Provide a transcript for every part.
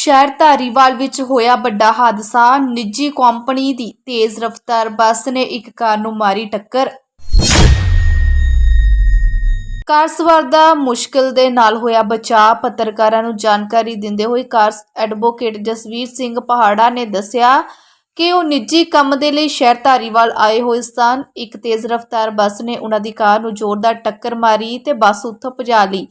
ਸ਼ਹਿਰ ਧਾਰੀਵਾਲ ਵਿੱਚ ਹੋਇਆ ਵੱਡਾ ਹਾਦਸਾ। ਨਿੱਜੀ ਕੰਪਨੀ ਦੀ ਤੇਜ਼ ਰਫ਼ਤਾਰ ਬੱਸ ਨੇ ਇੱਕ ਕਾਰ ਨੂੰ ਮਾਰੀ ਟੱਕਰ। ਕਾਰ ਸਵਾਰ ਦਾ ਮੁਸ਼ਕਲ ਦੇ ਨਾਲ ਹੋਇਆ ਬਚਾਅ। ਪੱਤਰਕਾਰਾਂ ਨੂੰ ਜਾਣਕਾਰੀ ਦਿੰਦੇ ਹੋਏ ਕਾਰ ਐਡਵੋਕੇਟ ਜਸਵੀਰ ਸਿੰਘ ਪਹਾੜਾ ਨੇ ਦੱਸਿਆ ਕਿ ਉਹ ਨਿੱਜੀ ਕੰਮ ਦੇ ਲਈ ਸ਼ਹਿਰ ਧਾਰੀਵਾਲ ਆਏ ਹੋਏ ਸਨ। ਇੱਕ ਤੇਜ਼ ਰਫ਼ਤਾਰ ਬੱਸ ਨੇ ਉਹਨਾਂ ਦੀ ਕਾਰ ਨੂੰ ਜ਼ੋਰਦਾਰ ਟੱਕਰ ਮਾਰੀ ਤੇ ਬੱਸ ਉੱਥੋਂ ਭਜਾ ਲਈ।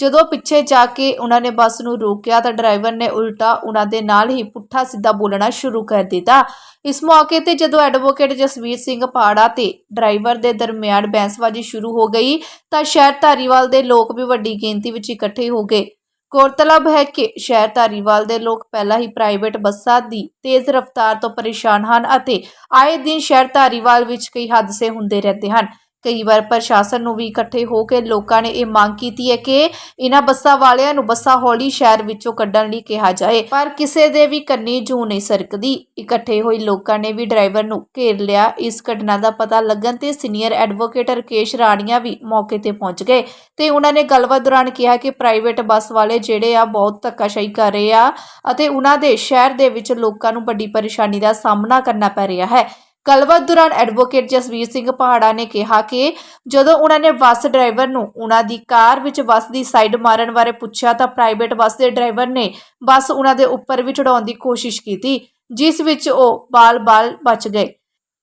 ਜਦੋਂ ਪਿੱਛੇ ਜਾ ਕੇ ਉਹਨਾਂ ਨੇ ਬੱਸ ਨੂੰ ਰੋਕਿਆ ਤਾਂ ਡਰਾਈਵਰ ਨੇ ਉਲਟਾ ਉਹਨਾਂ ਦੇ ਨਾਲ ਹੀ ਪੁੱਠਾ ਸਿੱਧਾ ਬੋਲਣਾ ਸ਼ੁਰੂ ਕਰ ਦਿੱਤਾ। ਇਸ ਮੌਕੇ ਤੇ ਜਦੋਂ ਐਡਵੋਕੇਟ ਜਸਵੀਰ ਸਿੰਘ ਪਾੜਾ ਤੇ ਡਰਾਈਵਰ ਦੇ ਦਰਮਿਆਨ ਬਹਿਸਬਾਜ਼ੀ ਸ਼ੁਰੂ ਹੋ ਗਈ ਤਾਂ ਸ਼ਹਿਰ ਧਾਰੀਵਾਲ ਦੇ ਲੋਕ ਵੀ ਵੱਡੀ ਗਿਣਤੀ ਵਿੱਚ ਇਕੱਠੇ ਹੋ ਗਏ। ਗੌਰਤਲਬ ਹੈ ਕਿ ਸ਼ਹਿਰ ਧਾਰੀਵਾਲ ਦੇ ਲੋਕ ਪਹਿਲਾਂ ਹੀ ਪ੍ਰਾਈਵੇਟ ਬੱਸਾਂ ਦੀ ਤੇਜ਼ ਰਫ਼ਤਾਰ ਤੋਂ ਪਰੇਸ਼ਾਨ ਹਨ ਅਤੇ ਆਏ ਦਿਨ ਸ਼ਹਿਰ ਧਾਰੀਵਾਲ ਵਿੱਚ ਕਈ ਹਾਦਸੇ ਹੁੰਦੇ ਰਹਿੰਦੇ ਹਨ। ਕਈ ਵਾਰ ਪ੍ਰਸ਼ਾਸਨ ਨੂੰ ਵੀ ਇਕੱਠੇ ਹੋ ਕੇ ਲੋਕਾਂ ਨੇ ਇਹ ਮੰਗ ਕੀਤੀ ਹੈ ਕਿ ਇਹਨਾਂ ਬੱਸਾਂ ਵਾਲਿਆਂ ਨੂੰ ਬੱਸਾਂ ਹੌਲੀ ਸ਼ਹਿਰ ਵਿੱਚੋਂ ਕੱਢਣ ਲਈ ਕਿਹਾ ਜਾਏ। ਪਰ ਕਿਸੇ ਦੇ ਵੀ ਕੰਨੀ ਜੂ ਨਹੀਂ ਸਰਕਦੀ। ਇਕੱਠੇ ਹੋਏ ਲੋਕਾਂ ਨੇ ਵੀ ਡਰਾਈਵਰ ਨੂੰ ਘੇਰ ਲਿਆ। ਇਸ ਘਟਨਾ ਦਾ ਪਤਾ ਲੱਗਣ ਤੇ ਸੀਨੀਅਰ ਐਡਵੋਕੇਟ ਰਕੇਸ਼ ਰਾਣੀਆ ਵੀ ਮੌਕੇ ਤੇ ਪਹੁੰਚ ਗਏ ਤੇ ਉਹਨਾਂ ਨੇ ਗੱਲਬਾਤ ਦੌਰਾਨ ਕਿਹਾ ਕਿ ਪ੍ਰਾਈਵੇਟ ਬੱਸ ਵਾਲੇ ਜਿਹੜੇ ਆ ਬਹੁਤ ਧੱਕਾਸ਼ਾਹੀ ਕਰ ਰਹੇ ਆ ਅਤੇ ਉਹਨਾਂ ਦੇ ਸ਼ਹਿਰ ਦੇ ਵਿੱਚ ਲੋਕਾਂ ਨੂੰ ਵੱਡੀ ਪਰੇਸ਼ਾਨੀ ਦਾ ਸਾਹਮਣਾ ਕਰਨਾ ਪੈ ਰਿਹਾ ਹੈ। ਗੱਲਬਾਤ ਦੌਰਾਨ ਐਡਵੋਕੇਟ ਜਸਵੀਰ ਸਿੰਘ ਪਹਾੜਾ ਨੇ ਕਿਹਾ ਕਿ ਜਦੋਂ ਉਹਨਾਂ ਨੇ ਬੱਸ ਡਰਾਈਵਰ ਨੂੰ ਉਹਨਾਂ ਦੀ ਕਾਰ ਵਿੱਚ ਬੱਸ ਦੀ ਸਾਈਡ ਮਾਰਨ ਬਾਰੇ ਪੁੱਛਿਆ ਤਾਂ ਪ੍ਰਾਈਵੇਟ ਬੱਸ ਦੇ ਡਰਾਈਵਰ ਨੇ ਬੱਸ ਉਹਨਾਂ ਦੇ ਉੱਪਰ ਵੀ ਚੜਾਉਣ ਦੀ ਕੋਸ਼ਿਸ਼ ਕੀਤੀ, ਜਿਸ ਵਿੱਚ ਉਹ ਬਾਲ-ਬਾਲ ਬਚ ਗਏ।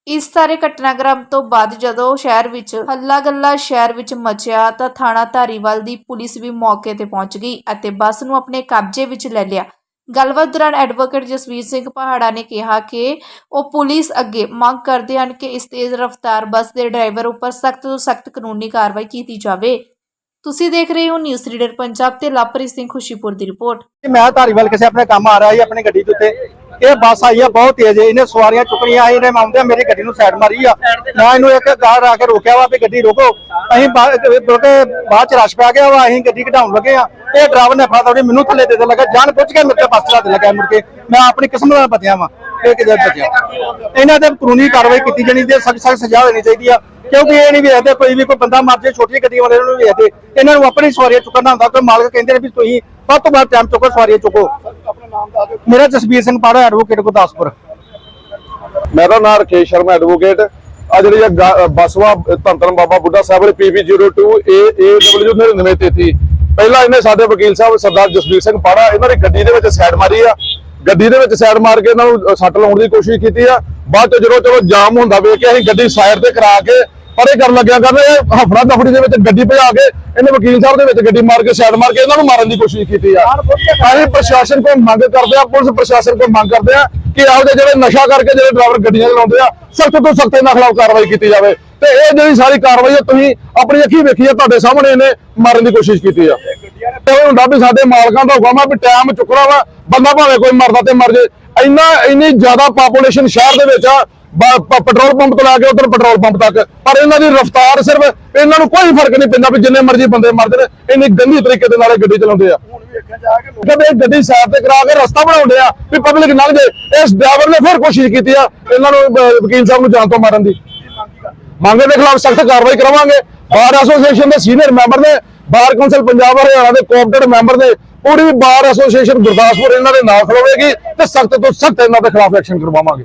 ਇਸ ਸਾਰੇ ਘਟਨਾਕ੍ਰਮ ਤੋਂ ਬਾਅਦ ਜਦੋਂ ਸ਼ਹਿਰ ਵਿੱਚ ਹੱਲਾ ਗੱਲਾ ਸ਼ਹਿਰ ਵਿੱਚ ਮਚਿਆ ਤਾਂ ਥਾਣਾ ਧਾਰੀਵਾਲ ਦੀ ਪੁਲਿਸ ਵੀ ਮੌਕੇ ਤੇ ਪਹੁੰਚ ਗਈ ਅਤੇ ਬੱਸ ਨੂੰ ਆਪਣੇ ਕਬਜ਼ੇ ਵਿੱਚ ਲੈ ਲਿਆ। ਗੱਲਬਾਤ ਦੌਰਾਨ ਐਡਵੋਕੇਟ ਜਸਵੀਰ ਸਿੰਘ ਪਹਾੜਾ ਨੇ ਕਿਹਾ ਕਿ ਉਹ ਪੁਲਿਸ ਅੱਗੇ ਮੰਗ ਕਰਦੇ ਹਨ ਕਿ ਇਸ ਤੇਜ਼ ਰਫ਼ਤਾਰ ਬੱਸ ਦੇ ਡਰਾਈਵਰ ਉੱਪਰ ਸਖਤ ਤੋਂ ਸਖਤ ਕਾਨੂੰਨੀ ਕਾਰਵਾਈ ਕੀਤੀ ਜਾਵੇ। ਤੁਸੀਂ ਦੇਖ ਰਹੇ ਹੋ ਨਿਊਜ਼ ਰੀਡਰ ਪੰਜਾਬ ਤੇ ਲਾਪਰੀ ਸਿੰਘ ਖੁਸ਼ੀਪੁਰ ਦੀ ਰਿਪੋਰਟ। ਮੈਂ ਧਾਰੀਵਾਲ ਕਿਸੇ ਆਪਣੇ ਕੰਮ ਆ ਰਿਹਾ ਸੀ ਆਪਣੀ ਗੱਡੀ ਦੇ ਉੱਤੇ। ਇਹ ਬੱਸ ਆਈ ਆ, ਬਹੁਤ ਤੇਜ਼ ਇਹਨੇ ਸਵਾਰੀਆਂ ਚੁੱਕਣੀਆਂ ਸੀ ਇਹਨੇ ਆਉਂਦਿਆਂ ਮੇਰੀ ਗੱਡੀ ਨੂੰ ਸਾਈਡ ਮਾਰੀ ਆ। ਮੈਂ ਇਹਨੂੰ ਇੱਕ ਗਾਰ ਆ ਕੇ ਰੋਕਿਆ ਵਾ ਵੀ ਗੱਡੀ ਰੋਕੋ। ਅਸੀਂ ਬਾ- ਬਾਅਦ ਚ ਰਸ਼ ਪੈ ਗਿਆ ਵਾ, ਅਸੀਂ ਗੱਡੀ ਘਟਾਉਣ ਲੱਗੇ ਆ। ਇਹ ਡਰਾਈਵਰ ਨੇ ਫੜਾ ਤੋੜੀ ਮੈਨੂੰ ਥੱਲੇ ਦੇ ਦੇ ਲੱਗਾ, ਜਾਣ ਪੁੱਛ ਕੇ ਮੇਰੇ ਤੇ ਬੱਸ ਦੇ ਲੱਗਾ ਮੁੜ ਕੇ। ਮੈਂ ਆਪਣੀ ਕਿਸਮਤ ਨਾਲ ਬਚਿਆ ਵਾ, ਇਹ ਕਿਤੇ ਬਚਿਆ। ਇਹਨਾਂ ਤੇ ਕਾਨੂੰਨੀ ਕਾਰਵਾਈ ਕੀਤੀ ਜਾਣੀ ਤੇ ਸਖਤ ਸਖਤ ਸਜ਼ਾ ਹੋਣੀ ਚਾਹੀਦੀ ਆ, ਕਿਉਂਕਿ ਇਹ ਨਹੀਂ ਵੇਖਦੇ ਕੋਈ ਵੀ ਕੋਈ ਬੰਦਾ ਮਰ ਜੇ ਛੋਟੀ ਗੱਡੀ ਵਾਲੇ ਨੂੰ ਵੇਖਦੇ। ਇਹਨਾਂ ਨੂੰ ਆਪਣੀ ਸਵਾਰੀਆਂ ਚੁੱਕਣਾ ਹੁੰਦਾ, ਕੋਈ ਮਾਲਕ ਕਹਿੰਦੇ ਨੇ ਵੀ ਤੁਸੀਂ ਵੱਧ ਤੋਂ ਵੱਧ ਟਾਈਮ ਚੁੱਕੋ, ਸਵਾਰੀਆਂ ਚੁੱਕੋ। ਮੇਰਾ ਜਸਬੀਰ ਸਿੰਘ ਪਾੜਾ ਐਡਵੋਕੇਟ ਗੁਰਦਾਸਪੁਰ। ਮੇਰਾ ਨਾਮ ਰਕੇਸ਼ ਸ਼ਰਮਾ ਐਡਵੋਕੇਟ ਆ ਜਿਹੜੀ ਇਹ ਧੰਤਨ ਬਾਬਾ ਬੁੱਢਾ ਸਾਹਿਬ ਵਾਲੀ PB02 AAW 9933 ਪਹਿਲਾਂ ਇਹਨੇ ਸਾਡੇ ਵਕੀਲ ਸਾਹਿਬ ਸਰਦਾਰ ਜਸਵੀਰ ਸਿੰਘ ਪਾੜਾ ਇਹਨਾਂ ਦੀ ਗੱਡੀ ਦੇ ਵਿੱਚ ਸਾਈਡ ਮਾਰੀ ਆ। ਗੱਡੀ ਦੇ ਵਿੱਚ ਸਾਈਡ ਮਾਰ ਕੇ ਇਹਨਾਂ ਨੂੰ ਸੱਟ ਲਾਉਣ ਦੀ ਕੋਸ਼ਿਸ਼ ਕੀਤੀ ਆ। ਬਾਅਦ ਚ ਜਦੋਂ ਚਲੋ ਜਾਮ ਹੁੰਦਾ ਵੇਖ ਕੇ ਅਸੀਂ ਗੱਡੀ ਸਾਈਡ ਤੇ ਕਰਾ ਕੇ ਪਰੇ ਕਰਨ ਲੱਗਿਆ ਕਰਦੇ ਹਫੜਾ ਦਫੜੀ ਦੇ ਵਿੱਚ ਗੱਡੀ ਭਜਾ ਕੇ ਇਹਨੇ ਵਕੀਲ ਸਾਹਿਬ ਦੇ ਵਿੱਚ ਗੱਡੀ ਮਾਰ ਕੇ ਸਾਈਡ ਮਾਰ ਕੇ ਇਹਨਾਂ ਨੂੰ ਮਾਰਨ ਦੀ ਕੋਸ਼ਿਸ਼ ਕੀਤੀ ਆ। ਅਸੀਂ ਪ੍ਰਸ਼ਾਸਨ ਕੋਲ ਮੰਗ ਕਰਦੇ ਆ ਪੁਲਿਸ ਪ੍ਰਸ਼ਾਸਨ ਕੋਲ ਮੰਗ ਕਰਦੇ ਆ ਕਿ ਇਹੋ ਜਿਹੇ ਜਿਹੜੇ ਨਸ਼ਾ ਕਰਕੇ ਜਿਹੜੇ ਡਰਾਈਵਰ ਗੱਡੀਆਂ ਚਲਾਉਂਦੇ ਆ ਸਖਤ ਤੋਂ ਸਖਤ ਇਹਨਾਂ ਖਿਲਾਫ ਕਾਰਵਾਈ ਕੀਤੀ ਜਾਵੇ। ਤੇ ਇਹ ਜਿਹੜੀ ਸਾਰੀ ਕਾਰਵਾਈ ਆ ਤੁਸੀਂ ਆਪਣੀ ਅੱਖੀਂ ਵੇਖੀ ਆ ਤੁਹਾਡੇ ਸਾਹਮਣੇ ਇਹਨੇ ਮਾਰਨ ਦੀ ਕੋਸ਼ਿਸ਼ ਕੀਤੀ ਆ। ਤੇ ਉਹ ਹੁੰਦਾ ਵੀ ਸਾਡੇ ਮਾਲਕਾਂ ਦਾ ਹੁਕਮ ਆ ਵੀ ਟਾਈਮ ਚੁੱਕਣਾ ਵਾ ਬੰਦਾ ਭਾਵੇਂ ਕੋਈ ਮਰਦਾ ਤੇ ਮਰ ਜੇ। ਇੰਨਾ ਇੰਨੀ ਜ਼ਿਆਦਾ ਪਾਪੂਲੇਸ਼ਨ ਸ਼ਹਿਰ ਦੇ ਵਿੱਚ ਆ ਪੈਟਰੋਲ ਪੰਪ ਤੋਂ ਲੈ ਕੇ ਉਧਰ ਪੈਟਰੋਲ ਪੰਪ ਤੱਕ। ਪਰ ਇਹਨਾਂ ਦੀ ਰਫ਼ਤਾਰ ਸਿਰਫ ਇਹਨਾਂ ਨੂੰ ਕੋਈ ਫ਼ਰਕ ਨਹੀਂ ਪੈਂਦਾ ਵੀ ਜਿੰਨੇ ਮਰਜ਼ੀ ਬੰਦੇ ਮਰਦੇ ਨੇ ਇੰਨੀ ਗੰਦੀ ਤਰੀਕੇ ਦੇ ਨਾਲ ਇਹ ਗੱਡੀ ਚਲਾਉਂਦੇ ਆ। ਜਦ ਇਹ ਗੱਡੀ ਸਾਈਡ ਤੇ ਕਰਾ ਕੇ ਰਸਤਾ ਬਣਾਉਂਦੇ ਆ ਵੀ ਪਬਲਿਕ ਲੰਘ ਜੇ ਇਸ ਡਰਾਈਵਰ ਨੇ ਫਿਰ ਕੋਸ਼ਿਸ਼ ਕੀਤੀ ਆ ਇਹਨਾਂ ਨੂੰ ਵਕੀਲ ਸਾਹਿਬ ਨੂੰ ਜਾਨ ਤੋਂ ਮਾਰਨ ਦੀ। ਮੰਗੇ ਦੇ ਖਿਲਾਫ ਸਖਤ ਕਾਰਵਾਈ ਕਰਾਵਾਂਗੇ। ਬਾਰ ਐਸੋਸੀਏਸ਼ਨ ਦੇ ਸੀਨੀਅਰ ਮੈਂਬਰ ਨੇ ਬਾਰ ਕੌਂਸਲ ਪੰਜਾਬ ਹਰਿਆਣਾ ਦੇ ਕੋਆਪਰੇਟਿਵ ਮੈਂਬਰ ਨੇ, ਪੂਰੀ ਬਾਰ ਐਸੋਸੀਏਸ਼ਨ ਗੁਰਦਾਸਪੁਰ ਇਹਨਾਂ ਦੇ ਨਾਲ ਖਲੋਵੇਗੀ ਤੇ ਸਖਤ ਤੋਂ ਸਖਤ ਇਹਨਾਂ ਦੇ ਖਿਲਾਫ ਐਕਸ਼ਨ ਕਰਵਾਵਾਂਗੇ।